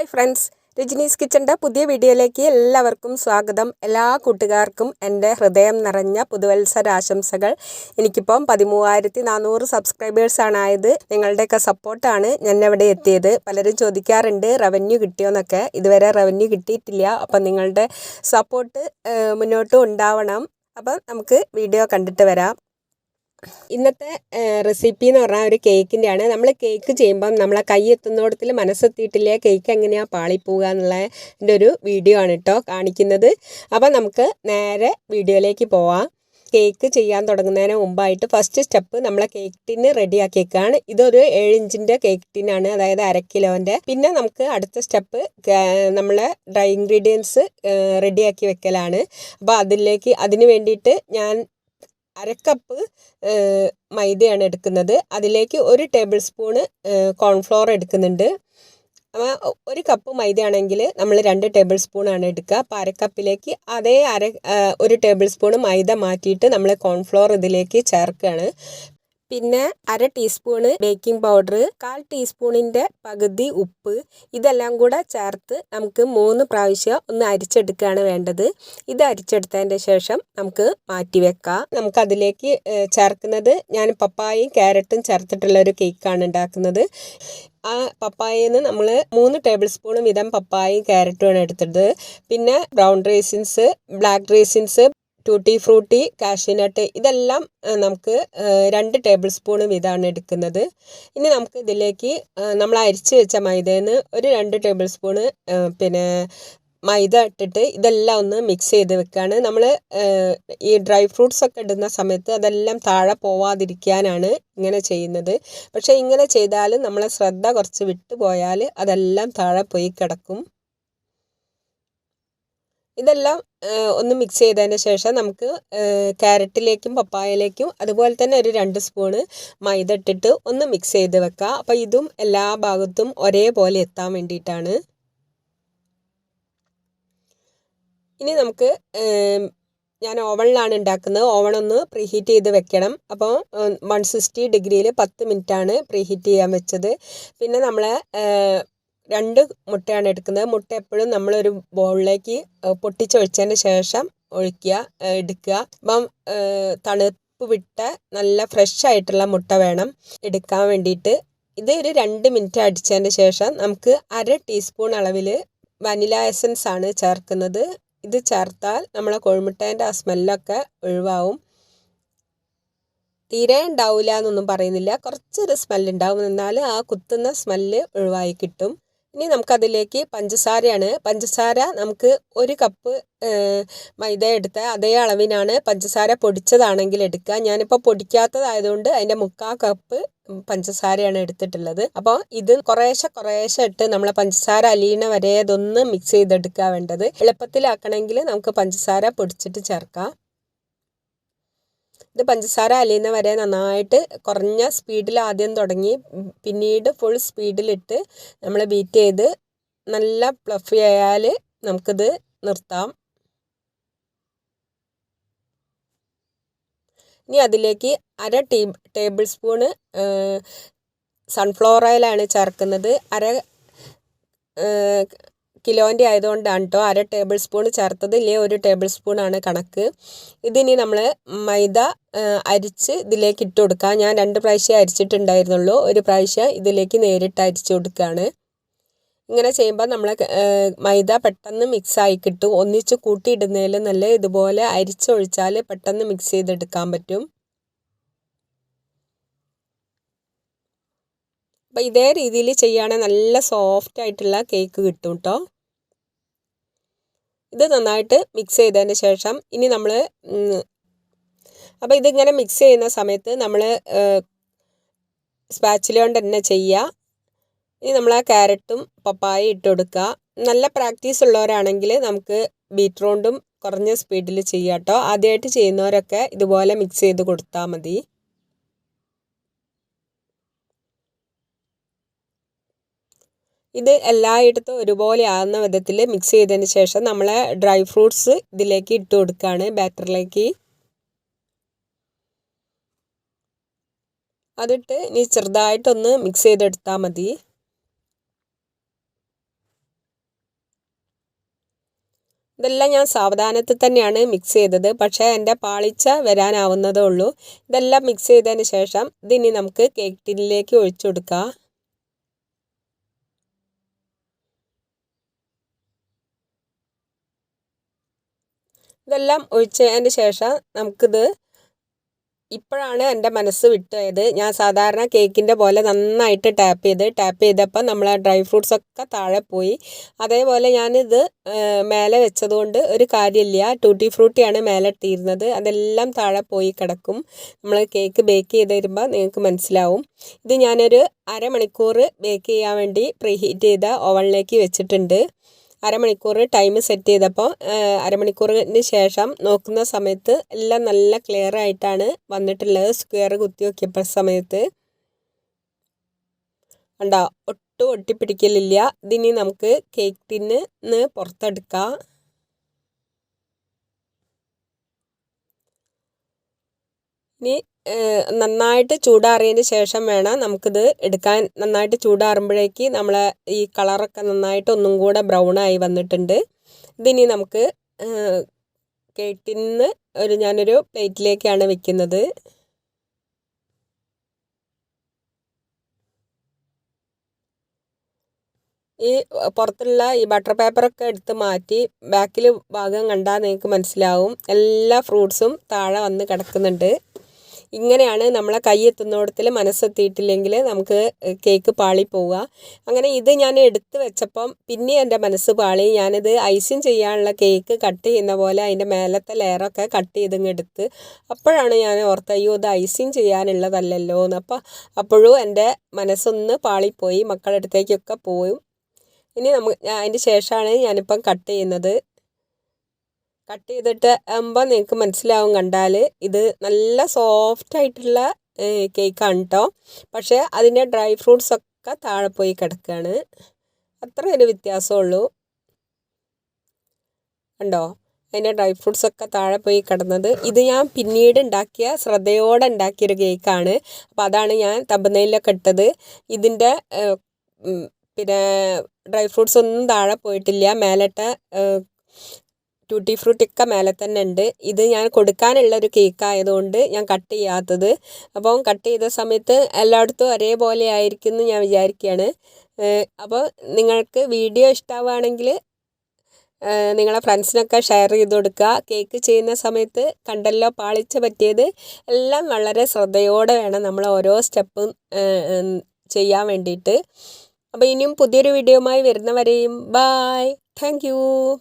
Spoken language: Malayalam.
ഹായ് ഫ്രണ്ട്സ് രജനീസ് കിച്ചന്റെ പുതിയ വീഡിയോയിലേക്ക് എല്ലാവർക്കും സ്വാഗതം. എല്ലാ കൂട്ടുകാർക്കും എന്റെ ഹൃദയം നിറഞ്ഞ പുതുവത്സരാശംസകൾ. എനിക്കിപ്പം പതിമൂവായിരത്തി നാനൂറ് സബ്സ്ക്രൈബേഴ്സാണ് ആയത് നിങ്ങളുടെയൊക്കെ സപ്പോർട്ടാണ് ഞാൻ ഇവിടെ എത്തിയത്. പലരും ചോദിക്കാറുണ്ട് റവന്യൂ കിട്ടിയോന്നൊക്കെ ഇതുവരെ റവന്യൂ കിട്ടിയിട്ടില്ല. അപ്പം നിങ്ങളുടെ സപ്പോർട്ട് മുന്നോട്ടും ഉണ്ടാവണം. അപ്പം നമുക്ക് വീഡിയോ കണ്ടിട്ട് വരാം. ഇന്നത്തെ റെസിപ്പി എന്ന് പറഞ്ഞാൽ ഒരു കേക്കിന്റെ ആണ് നമ്മൾ കേക്ക് ചെയ്യുമ്പം നമ്മളെ കൈ എത്തുന്നിടത്തിൽ മനസ്സെത്തിയിട്ടില്ലേ? കേക്ക് എങ്ങനെയാണ് പാളിപ്പോവുക എന്നുള്ളതിന്റെ ഒരു വീഡിയോ ആണ് കേട്ടോ കാണിക്കുന്നത്. അപ്പോൾ നമുക്ക് നേരെ വീഡിയോയിലേക്ക് പോവാം. കേക്ക് ചെയ്യാൻ തുടങ്ങുന്നതിന് മുമ്പായിട്ട് ഫസ്റ്റ് സ്റ്റെപ്പ് നമ്മളെ കേക്ക് ടിന്ന് റെഡിയാക്കിയേക്കാണ് ഇതൊരു ഏഴ് ഇഞ്ചിന്റെ കേക്ക് ടിന്നാണ് അതായത് അര കിലോന്റെ പിന്നെ നമുക്ക് അടുത്ത സ്റ്റെപ്പ് നമ്മളെ ഡ്രൈ ഇൻഗ്രീഡിയൻസ് റെഡിയാക്കി വെക്കലാണ്. അപ്പോൾ അതിലേക്ക് അതിന് വേണ്ടിയിട്ട് ഞാൻ അരക്കപ്പ് മൈദയാണ് എടുക്കുന്നത്. അതിലേക്ക് ഒരു ടേബിൾ സ്പൂണ് കോൺഫ്ലോർ എടുക്കുന്നുണ്ട്. അപ്പോൾ ഒരു കപ്പ് മൈദയാണെങ്കിൽ നമ്മൾ രണ്ട് ടേബിൾ സ്പൂണാണ് എടുക്കുക. അപ്പോൾ അരക്കപ്പിലേക്ക് അതേ അര ഒരു ടേബിൾ സ്പൂൺ മൈദ മാറ്റിയിട്ട് നമ്മൾ കോൺഫ്ലോർ ഇതിലേക്ക് ചേർക്കുകയാണ്. പിന്നെ അര ടീസ്പൂണ് ബേക്കിംഗ് പൗഡർ കാൽ ടീസ്പൂണിന്റെ പകുതി ഉപ്പ് ഇതെല്ലാം കൂടെ ചേർത്ത് നമുക്ക് മൂന്ന് പ്രാവശ്യം ഒന്ന് അരിച്ചെടുക്കുകയാണ് വേണ്ടത്. ഇത് അരിച്ചെടുത്തതിന്റെ ശേഷം നമുക്ക് മാറ്റി വെക്കാം. നമുക്കതിലേക്ക് ചേർക്കുന്നത് ഞാൻ പപ്പായയും ക്യാരറ്റും ചേർത്തിട്ടുള്ള ഒരു കേക്കാണ് ഉണ്ടാക്കുന്നത്. ആ പപ്പായയിൽ നിന്ന് നമ്മൾ മൂന്ന് ടേബിൾ സ്പൂൺ വീതം പപ്പായയും ക്യാരറ്റുമാണ് എടുത്തത്. പിന്നെ brown raisins black raisins tutti frutti cashew nut ഇതെല്ലാം നമുക്ക് രണ്ട് ടേബിൾ സ്പൂൺ വീതമാണ് എടുക്കുന്നത്. ഇനി നമുക്ക് ഇതിലേക്ക് നമ്മൾ അരിച്ച് വെച്ച മൈദയിൽ ഒരു രണ്ട് ടേബിൾ സ്പൂണ് പിന്നെ മൈദ ഇട്ടിട്ട് ഇതെല്ലാം ഒന്ന് മിക്സ് ചെയ്ത് വെക്കുകയാണ് നമ്മൾ ഈ ഡ്രൈ ഫ്രൂട്ട്സ് ഒക്കെ ഇടുന്ന സമയത്ത് അതെല്ലാം താഴെ പോവാതിരിക്കാനാണ് ഇങ്ങനെ ചെയ്യുന്നത്. പക്ഷേ ഇങ്ങനെ ചെയ്താൽ നമ്മളെ ശ്രദ്ധ കുറച്ച് വിട്ടുപോയാൽ അതെല്ലാം താഴെ പോയി കിടക്കും. ഇതെല്ലാം ഒന്ന് മിക്സ് ചെയ്തതിന് ശേഷം നമുക്ക് ക്യാരറ്റിലേക്കും പപ്പായയിലേക്കും അതുപോലെ തന്നെ ഒരു രണ്ട് സ്പൂണ് മൈദ ഇട്ടിട്ട് ഒന്ന് മിക്സ് ചെയ്ത് വെക്കുക അപ്പോൾ ഇതും എല്ലാ ഭാഗത്തും ഒരേപോലെ എത്താൻ വേണ്ടിയിട്ടാണ്. ഇനി നമുക്ക് ഞാൻ ഓവണിലാണ് ഉണ്ടാക്കുന്നത്. ഓവൺ ഒന്ന് പ്രീഹീറ്റ് ചെയ്ത് വെക്കണം. അപ്പോൾ വൺ സിക്സ്റ്റി ഡിഗ്രിയിൽ പത്ത് മിനിറ്റാണ് പ്രീഹീറ്റ് ചെയ്യാൻ വെച്ചത്. പിന്നെ നമ്മൾ രണ്ട് മുട്ടയാണ് എടുക്കുന്നത്. മുട്ട എപ്പോഴും നമ്മളൊരു ബൗളിലേക്ക് പൊട്ടിച്ചൊഴിച്ചതിന് ശേഷം ഒഴിക്കുക എടുക്കുക. അപ്പം തണുപ്പ് വിട്ട നല്ല ഫ്രഷ് ആയിട്ടുള്ള മുട്ട വേണം എടുക്കാൻ വേണ്ടിയിട്ട്. ഇത് ഒരു രണ്ട് മിനിറ്റ് അടിച്ചതിന് ശേഷം നമുക്ക് അര ടീസ്പൂൺ അളവിൽ വനില എസൻസ് ആണ് ചേർക്കുന്നത്. ഇത് ചേർത്താൽ നമ്മളെ കോഴിമുട്ടേന്റെ ആ സ്മെല്ലൊക്കെ ഒഴിവാവും. തീരെ ഉണ്ടാവില്ല എന്നൊന്നും പറയുന്നില്ല. കുറച്ചൊരു സ്മെല്ലുണ്ടാവും. എന്നാൽ ആ കുത്തുന്ന സ്മെല്ല് ഒഴിവായി കിട്ടും. ഇനി നമുക്കതിലേക്ക് പഞ്ചസാരയാണ്. പഞ്ചസാര നമുക്ക് ഒരു കപ്പ് മൈദ എടുത്ത അതേ അളവിനാണ് പഞ്ചസാര പൊടിച്ചതാണെങ്കിൽ എടുക്കുക. ഞാനിപ്പോൾ പൊടിക്കാത്തതായതുകൊണ്ട് അതിന്റെ മുക്കാൽ കപ്പ് പഞ്ചസാരയാണ് എടുത്തിട്ടുള്ളത്. അപ്പോൾ ഇത് കുറേശ്ശെ കുറേശ്ശെ ഇട്ട് നമ്മളെ പഞ്ചസാര അലിയണ വരെ അതൊന്ന് മിക്സ് ചെയ്തെടുക്കുക വേണ്ടത്. എളുപ്പത്തിലാക്കണമെങ്കിൽ നമുക്ക് പഞ്ചസാര പൊടിച്ചിട്ട് ചേർക്കാം. ഇത് പഞ്ചസാര അലിയുന്ന വരെ നന്നായിട്ട് കുറഞ്ഞ സ്പീഡിൽ ആദ്യം തുടങ്ങി പിന്നീട് ഫുൾ സ്പീഡിലിട്ട് നമ്മൾ ബീറ്റ് ചെയ്ത് നല്ല പ്ലഫി ആയാൽ നമുക്കിത് നിർത്താം. ഇനി അതിലേക്ക് അര ടീ ടേബിൾ സ്പൂണ് സൺഫ്ലവർ ഓയിലാണ് ചേർക്കുന്നത്. അര കിലോന്റെ ആയതുകൊണ്ടാണ് കേട്ടോ അര ടേബിൾ സ്പൂൺ ചേർത്തത്. ഇല്ലേ ഒരു ടേബിൾ സ്പൂണാണ് കണക്ക്. ഇതിനി നമ്മൾ മൈദ അരിച്ച് ഇതിലേക്ക് ഇട്ട് കൊടുക്കുക ഞാൻ രണ്ട് പ്രാവശ്യം അരിച്ചിട്ടുണ്ടായിരുന്നുള്ളൂ. ഒരു പ്രാവശ്യം ഇതിലേക്ക് നേരിട്ട് അരിച്ചു കൊടുക്കുകയാണ് ഇങ്ങനെ ചെയ്യുമ്പോൾ നമ്മൾ മൈദ പെട്ടെന്ന് മിക്സ് മിക്സായി കിട്ടും. ഒന്നിച്ച് കൂട്ടിയിടുന്നതിൽ നല്ല ഇതുപോലെ അരിച്ചൊഴിച്ചാൽ പെട്ടെന്ന് മിക്സ് ചെയ്തെടുക്കാൻ പറ്റും. അപ്പോൾ ഇതേ രീതിയിൽ ചെയ്യുകയാണെങ്കിൽ നല്ല സോഫ്റ്റ് ആയിട്ടുള്ള കേക്ക് കിട്ടും കേട്ടോ ഇത് നന്നായിട്ട് മിക്സ് ചെയ്തതിന് ശേഷം ഇനി നമ്മൾ അപ്പോൾ ഇതിങ്ങനെ മിക്സ് ചെയ്യുന്ന സമയത്ത് നമ്മൾ സ്പാച്ചില കൊണ്ട് തന്നെ ചെയ്യുക ഇനി നമ്മൾ ആ ക്യാരറ്റും പപ്പായ ഇട്ട് കൊടുക്കുക നല്ല പ്രാക്ടീസ് ഉള്ളവരാണെങ്കിൽ നമുക്ക് ബീറ്റ്റൂണ്ടും കുറഞ്ഞ സ്പീഡിൽ ചെയ്യാം കേട്ടോ ആദ്യമായിട്ട് ചെയ്യുന്നവരൊക്കെ ഇതുപോലെ മിക്സ് ചെയ്ത് കൊടുത്താൽ മതി. ഇത് എല്ലായിടത്തും ഒരുപോലെ ആകുന്ന വിധത്തിൽ മിക്സ് ചെയ്തതിന് ശേഷം നമ്മൾ ഡ്രൈ ഫ്രൂട്ട്സ് ഇതിലേക്ക് ഇട്ട് കൊടുക്കുകയാണ് ബാറ്ററിലേക്ക് അതിട്ട് ഇനി ചെറുതായിട്ടൊന്ന് മിക്സ് ചെയ്തെടുത്താൽ മതി. ഇതെല്ലാം ഞാൻ സാവധാനത്തിൽ തന്നെയാണ് മിക്സ് ചെയ്തത് പക്ഷേ എന്റെ പാളിച്ച വരാനാവുന്നതേ ഉള്ളൂ. ഇതെല്ലാം മിക്സ് ചെയ്തതിന് ശേഷം ഇതിനി നമുക്ക് കേക്ക് ടിന്നിലേക്ക് ഒഴിച്ചു കൊടുക്കാം. ഇതെല്ലാം ഒഴിച്ചതിന് ശേഷം നമുക്കിത് ഇപ്പോഴാണ് എന്റെ മനസ്സ് വിട്ടുപോയത് ഞാൻ സാധാരണ കേക്കിന്റെ പോലെ നന്നായിട്ട് ടാപ്പ് ചെയ്ത് ടാപ്പ് ചെയ്തപ്പോൾ നമ്മൾ ആ ഡ്രൈ ഫ്രൂട്ട്സ് ഒക്കെ താഴെ പോയി. അതേപോലെ ഞാനിത് മേലെ വെച്ചതുകൊണ്ട് ഒരു കാര്യമില്ല. ടൂട്ടി ഫ്രൂട്ടിയാണ് മേലെ ഇട്ടിരുന്നത്. അതെല്ലാം താഴെ പോയി കിടക്കും. നമ്മൾ കേക്ക് ബേക്ക് ചെയ്ത് വരുമ്പോൾ നിങ്ങൾക്ക് മനസ്സിലാവും. ഇത് ഞാനൊരു അരമണിക്കൂർ ബേക്ക് ചെയ്യാൻ വേണ്ടി പ്രീഹീറ്റ് ചെയ്ത ഓവനിലേക്ക് വെച്ചിട്ടുണ്ട്. അരമണിക്കൂർ ടൈം സെറ്റ് ചെയ്തപ്പോൾ അരമണിക്കൂറിന് ശേഷം നോക്കുന്ന സമയത്ത് എല്ലാം നല്ല ക്ലിയർ ആയിട്ടാണ് വന്നിട്ടുള്ളത്. സ്ക്വയർ കുത്തി നോക്കിയപ്പോൾ സമയത്ത്. കണ്ടോ? ഒട്ടും ഒട്ടിപ്പിടിക്കലില്ല. ഇതിനി നമുക്ക് കേക്ക് ടിന്ന് പുറത്തെടുക്കാം. ഇനി നന്നായിട്ട് ചൂടാറിയതിന് ശേഷം വേണം നമുക്കിത് എടുക്കാൻ. നന്നായിട്ട് ചൂടാറുമ്പോഴേക്ക് നമ്മളെ ഈ കളറൊക്കെ നന്നായിട്ട് ഒന്നും കൂടെ ബ്രൗൺ ആയി വന്നിട്ടുണ്ട്. ഇതിനി നമുക്ക് കേട്ടിന്ന് ഒരു ഞാനൊരു പ്ലേറ്റിലേക്കാണ് വെക്കുന്നത്. ഈ പുറത്തുള്ള ഈ ബട്ടർ പേപ്പറൊക്കെ എടുത്ത് മാറ്റി ബാക്കിൽ ഭാഗം കണ്ടാൽ നിങ്ങൾക്ക് മനസ്സിലാവും. എല്ലാ ഫ്രൂട്ട്സും താഴെ വന്ന് കിടക്കുന്നുണ്ട്. ഇങ്ങനെയാണ് നമ്മളെ കൈ എത്തുന്നിടത്തിൽ മനസ്സെത്തിയിട്ടില്ലെങ്കിൽ നമുക്ക് കേക്ക് പാളി പോവുക. അങ്ങനെ ഇത് ഞാൻ എടുത്ത് വെച്ചപ്പം പിന്നെ എന്റെ മനസ്സ് പാളി. ഞാനിത് ഐസിങ് ചെയ്യാനുള്ള കേക്ക് കട്ട് ചെയ്യുന്ന പോലെ അതിന്റെ മേലത്തെ ലെയറൊക്കെ കട്ട് ചെയ്തിങ്ങ് എടുത്ത് അപ്പോഴാണ് ഞാൻ ഓർത്ത അയ്യോ ഇത് ഐസിങ് ചെയ്യാനുള്ളതല്ലല്ലോ എന്ന്. അപ്പം അപ്പോഴും എന്റെ മനസ്സൊന്ന് പാളിപ്പോയി. മക്കളുടെ അടുത്തേക്കൊക്കെ പോയും ഇനി നമുക്ക് അതിന്റെ ശേഷമാണ് ഞാനിപ്പം കട്ട് ചെയ്യുന്നത്. കട്ട് ചെയ്തിട്ട് ആകുമ്പോൾ നിങ്ങൾക്ക് മനസ്സിലാവും കണ്ടാൽ ഇത് നല്ല സോഫ്റ്റ് ആയിട്ടുള്ള കേക്കാണ് കേട്ടോ പക്ഷേ അതിന്റെ ഡ്രൈ ഫ്രൂട്ട്സ് ഒക്കെ താഴെ പോയി കിടക്കുകയാണ് അത്ര ഒരു വ്യത്യാസമുള്ളൂ. കണ്ടോ? അതിന്റെ ഡ്രൈ ഫ്രൂട്ട്സ് ഒക്കെ താഴെ പോയി കിടന്നത്. ഇത് ഞാൻ പിന്നീട് ഉണ്ടാക്കിയ ശ്രദ്ധയോടെ ഉണ്ടാക്കിയൊരു കേക്കാണ് അപ്പോൾ അതാണ് ഞാൻ തബനയിലൊക്കെ ഇട്ടത്. ഇതിന്റെ പിന്നെ ഡ്രൈ ഫ്രൂട്ട്സ് ഒന്നും താഴെ പോയിട്ടില്ല. മേലിട്ട ട്യൂട്ടി ഫ്രൂട്ടിയൊക്കെ മേലെ തന്നെ ഉണ്ട്. ഇത് ഞാൻ കൊടുക്കാനുള്ള ഒരു കേക്ക് ആയതുകൊണ്ട് ഞാൻ കട്ട് ചെയ്യാത്തത്. അപ്പോൾ കട്ട് ചെയ്ത സമയത്ത് എല്ലായിടത്തും ഒരേപോലെ ആയിരിക്കും എന്ന് ഞാൻ വിചാരിക്കുകയാണ്. അപ്പോൾ നിങ്ങൾക്ക് വീഡിയോ ഇഷ്ടമാവുകയാണെങ്കിൽ നിങ്ങളെ ഫ്രണ്ട്സിനൊക്കെ ഷെയർ ചെയ്ത് കൊടുക്കുക. കേക്ക് ചെയ്യുന്ന സമയത്ത് കണ്ടല്ലോ പാളിച്ച പറ്റിയത്? എല്ലാം വളരെ ശ്രദ്ധയോടെ വേണം നമ്മൾ ഓരോ സ്റ്റെപ്പും ചെയ്യാൻ വേണ്ടിയിട്ട്. അപ്പോൾ ഇനിയും പുതിയൊരു വീഡിയോയുമായി വരുന്നവരെയും ബായ് താങ്ക്